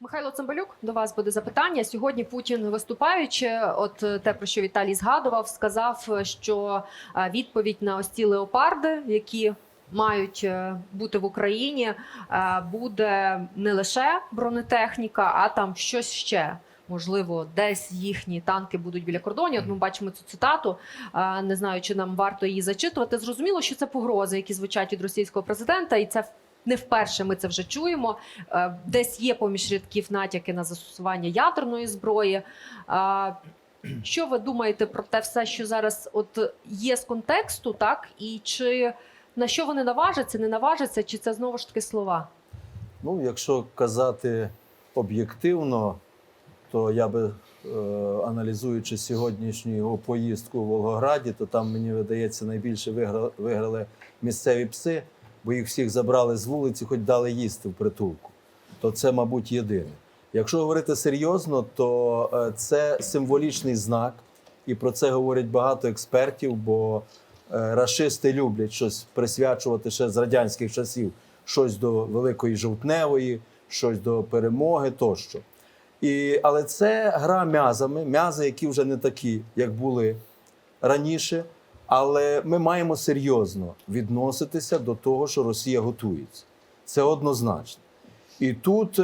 Михайло Цимбалюк, до вас буде запитання. Сьогодні Путін, виступаючи, от е, те, про що Віталій згадував, сказав, е, що е, відповідь на ось ці леопарди, які мають бути в Україні, буде не лише бронетехніка, а там щось ще. Можливо, десь їхні танки будуть біля кордонів. От ми бачимо цю цитату. Не знаю, чи нам варто її зачитувати. Зрозуміло, що це погрози, які звучать від російського президента, і це не вперше ми це вже чуємо. Е, Десь є поміж рядків натяки на застосування ядерної зброї. А, Що ви думаєте про те все, що зараз от є з контексту, так і чи на що вони наважаться, не наважаться, чи це знову ж таки слова? Ну, якщо казати об'єктивно, то я би, е, аналізуючи сьогоднішню його поїздку в Волгограді, то там мені видається найбільше виграли місцеві пси, бо їх всіх забрали з вулиці, хоч дали їсти в притулку. То це, мабуть, єдине. Якщо говорити серйозно, то е, це символічний знак, і про це говорять багато експертів, бо е, рашисти люблять щось присвячувати ще з радянських часів, щось до Великої Жовтневої, щось до перемоги тощо. І, але це гра м'язами, м'язи, які вже не такі, як були раніше. Але ми маємо серйозно відноситися до того, що Росія готується. Це однозначно. І тут е,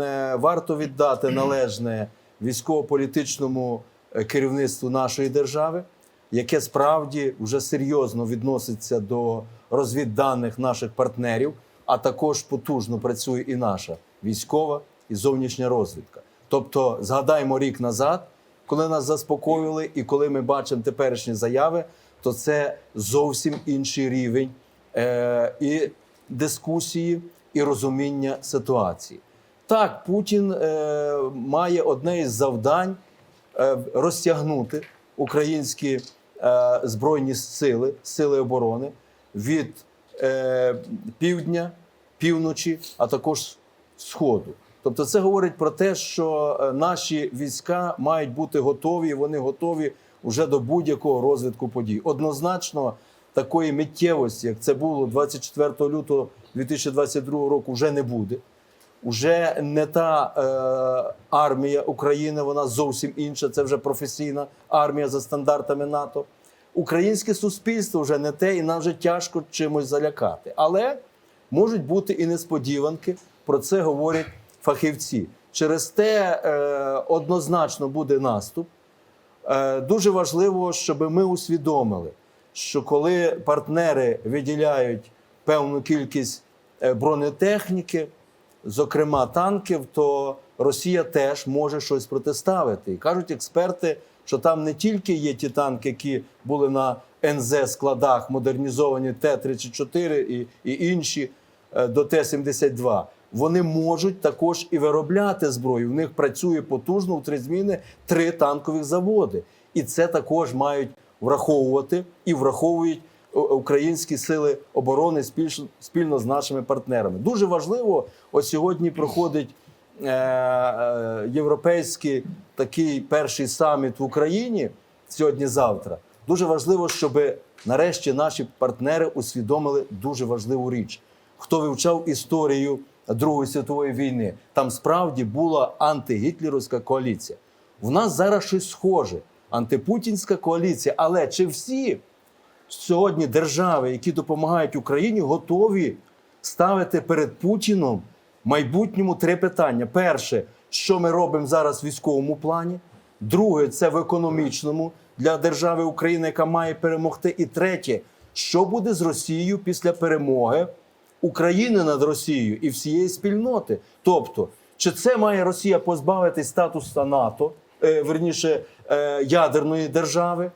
е, варто віддати належне військово-політичному е, керівництву нашої держави, яке справді вже серйозно відноситься до розвідданих наших партнерів, а також потужно працює і наша військова і зовнішня розвідка. Тобто, згадаємо рік назад, коли нас заспокоїли, і коли ми бачимо теперішні заяви, то це зовсім інший рівень е, і дискусії, і розуміння ситуації. Так, Путін е, має одне із завдань е, розтягнути українські е, збройні сили, сили оборони від е, півдня, півночі, а також сходу. Тобто, це говорить про те, що е, наші війська мають бути готові, вони готові вже до будь-якого розвитку подій. Однозначно, такої миттєвості, як це було 24 лютого 2022 року, вже не буде. Уже не та е, армія України, вона зовсім інша. Це вже професійна армія за стандартами НАТО. Українське суспільство вже не те, і нам вже тяжко чимось залякати. Але можуть бути і несподіванки. Про це говорять фахівці. Через те е, однозначно буде наступ. Е, дуже важливо, щоб ми усвідомили, що коли партнери виділяють певну кількість е, бронетехніки, зокрема танків, то Росія теж може щось протиставити. І кажуть експерти, що там не тільки є ті танки, які були на НЗ складах, модернізовані Т-34 і, і інші е, до Т-72. Вони можуть також і виробляти зброю. В них працює потужно у три зміни три танкових заводи. І це також мають враховувати і враховують е, українські сили оборони спільно з нашими партнерами. Дуже важливо, ось сьогодні проходить е, е, європейський такий перший саміт в Україні сьогодні-завтра. Дуже важливо, щоб нарешті наші партнери усвідомили дуже важливу річ. Хто вивчав історію Другої світової війни, там справді була антигітлерівська коаліція. В нас зараз щось схоже антипутінська коаліція. Але чи всі сьогодні держави, які допомагають Україні, готові ставити перед Путіном майбутньому три питання: перше, що ми робимо зараз в військовому плані. Друге, це в економічному для держави України, яка має перемогти. І третє, що буде з Росією після перемоги України над Росією і всієї спільноти. Тобто, чи це має Росія позбавитись статусу НАТО, е, верніше е, ядерної держави?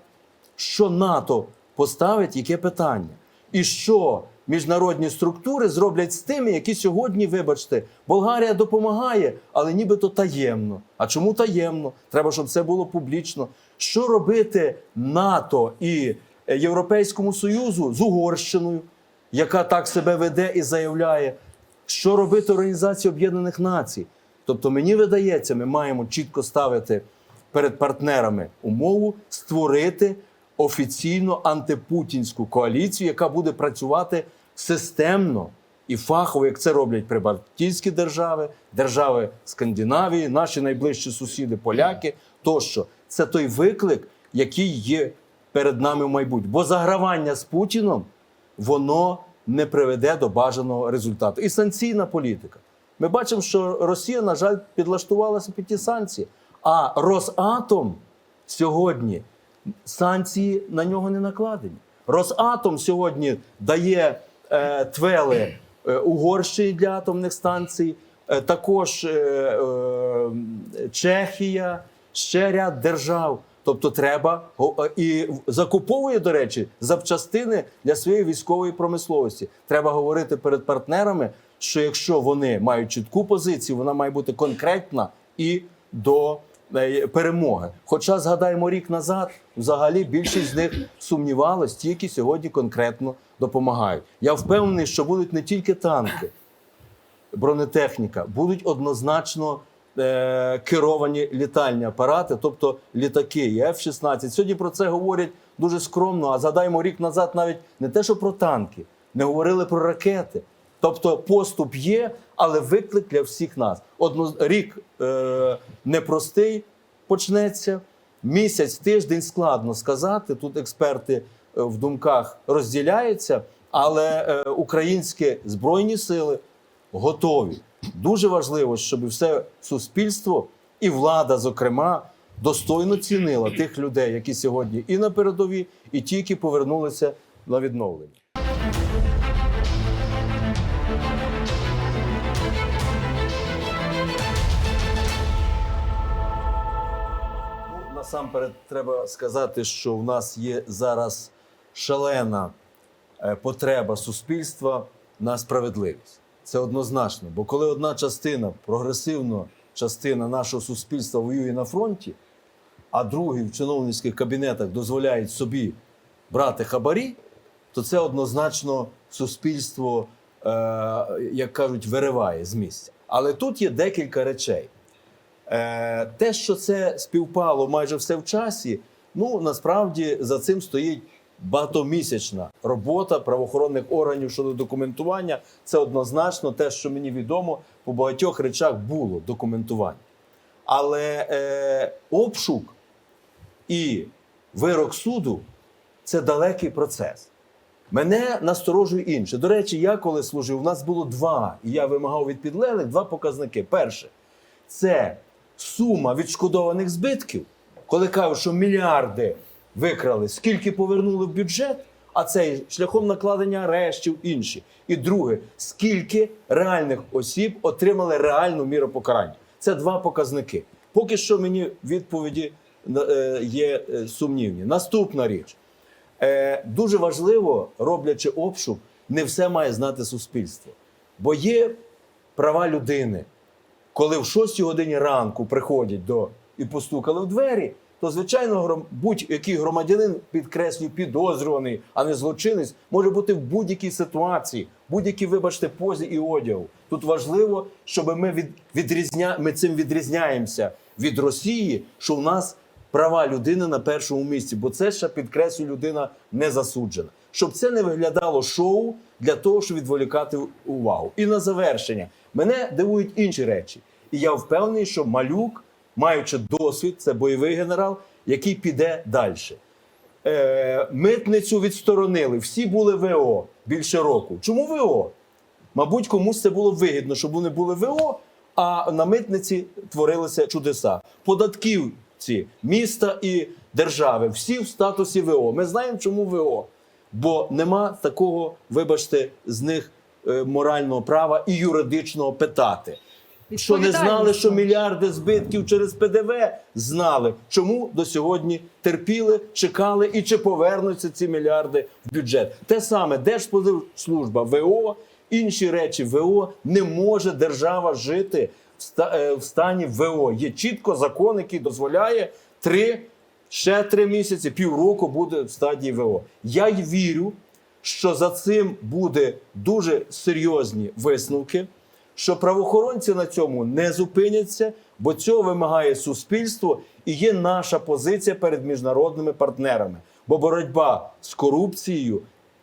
Що НАТО поставить, яке питання? І що міжнародні структури зроблять з тими, які сьогодні, вибачте, Болгарія допомагає, але нібито таємно. А чому таємно? Треба, щоб це було публічно. Що робити НАТО і е, Європейському Союзу з Угорщиною, яка так себе веде і заявляє, що робити Організації Об'єднаних Націй? Тобто, мені видається, ми маємо чітко ставити перед партнерами умову створити офіційно антипутінську коаліцію, яка буде працювати системно і фахово, як це роблять прибалтійські держави, держави Скандинавії, наші найближчі сусіди, поляки тощо. Це той виклик, який є перед нами в майбутньому. Бо загравання з Путіном воно не приведе до бажаного результату. І санкційна політика. Ми бачимо, що Росія, на жаль, підлаштувалася під ті санкції. А Росатом сьогодні санкції на нього не накладені. Росатом сьогодні дає е, твели е, Угорщині для атомних станцій, е, також е, е, Чехія, ще ряд держав. Тобто треба і закуповує, до речі, запчастини для своєї військової промисловості. Треба говорити перед партнерами, що якщо вони мають чітку позицію, вона має бути конкретна і до е, перемоги. Хоча згадаємо рік назад, взагалі більшість з них сумнівалась, ті, які сьогодні конкретно допомагають. Я впевнений, що будуть не тільки танки, бронетехніка, будуть однозначно е, керовані літальні апарати, тобто літаки і F-16. Сьогодні про це говорять дуже скромно. А згадаємо рік назад навіть не те, що про танки, не говорили про ракети. Тобто поступ є, але виклик для всіх нас. Одно рік е, непростий почнеться. Місяць, тиждень складно сказати. Тут експерти е, в думках розділяються, але е, українські збройні сили готові. Дуже важливо, щоб все суспільство і влада, зокрема, достойно цінила тих людей, які сьогодні і на передовій, і ті, які повернулися на відновлення. Ну, насамперед треба сказати, що в нас є зараз шалена е, потреба суспільства на справедливість. Це однозначно. Бо коли одна частина, прогресивна частина нашого суспільства воює на фронті, а другі в чиновницьких кабінетах дозволяють собі брати хабарі, то це однозначно суспільство, е, як кажуть, вириває з місця. Але тут є декілька речей. Е, те, що це співпало майже все в часі, ну насправді за цим стоїть багатомісячна робота правоохоронних органів щодо документування. Це однозначно те, що мені відомо, по багатьох речах було документування. Але е, обшук і вирок суду це далекий процес. Мене насторожує інше. До речі, я коли служив, у нас було два, і я вимагав від підлеглих два показники. Перше, це сума відшкодованих збитків, коли кажуть, що мільярди викрали, скільки повернули в бюджет, а це шляхом накладення арештів інші. І друге, скільки реальних осіб отримали реальну міру покарання. Це два показники. Поки що мені відповіді е, є е, сумнівні. Наступна річ. Е, дуже важливо, роблячи обшук, не все має знати суспільство. Бо є права людини. Коли в 6 годині ранку приходять до і постукали в двері, то звичайно будь-який громадянин, підкреслюю, підозрюваний, а не злочинець, може бути в будь-якій ситуації, будь-якій, вибачте, позі і одягу. Тут важливо, щоб ми від, відрізня... ми цим відрізняємося від Росії, що в нас права людини на першому місці, бо це ще підкреслюю, людина не засуджена. Щоб це не виглядало шоу для того, щоб відволікати увагу. І на завершення мене дивують інші речі. І я впевнений, що малюк, маючи досвід, це бойовий генерал, який піде далі. Е, митницю відсторонили. Всі були ВО більше року. Чому ВО? Мабуть, комусь це було вигідно, щоб вони були ВО, а на митниці творилися чудеса. Податківці міста і держави, всі в статусі ВО. Ми знаємо, чому ВО. Бо нема такого, вибачте, з них е, морального права і юридичного питати. Що не знали, що мільярди збитків через ПДВ знали. Чому до сьогодні терпіли, чекали і чи повернуться ці мільярди в бюджет? Те саме Держпозивслужба, ВО, інші речі ВО не може держава жити в е, в стані ВО. Є чітко закон, який дозволяє три, ще три місяці, півроку буде в стадії ВО. Я й вірю, що за цим буде дуже серйозні висновки що правоохоронці на цьому не зупиняться, бо цього вимагає суспільство і є наша позиція перед міжнародними партнерами. Бо боротьба з корупцією,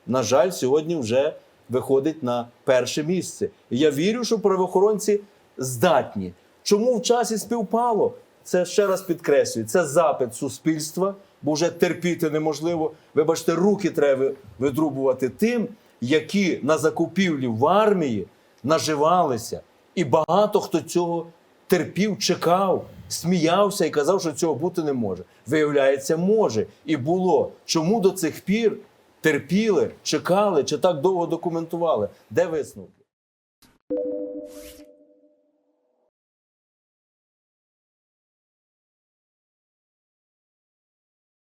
на жаль, сьогодні вже виходить на перше місце. І я вірю, що правоохоронці здатні. Чому в часі співпало? Це ще раз підкреслюю, це запит суспільства, бо вже терпіти неможливо. Вибачте, руки треба видрубувати тим, які на закупівлі в армії наживалися. І багато хто цього терпів, чекав, сміявся і казав, що цього бути не може. Виявляється, може і було. Чому до цих пір терпіли, чекали чи так довго документували? Де висновки?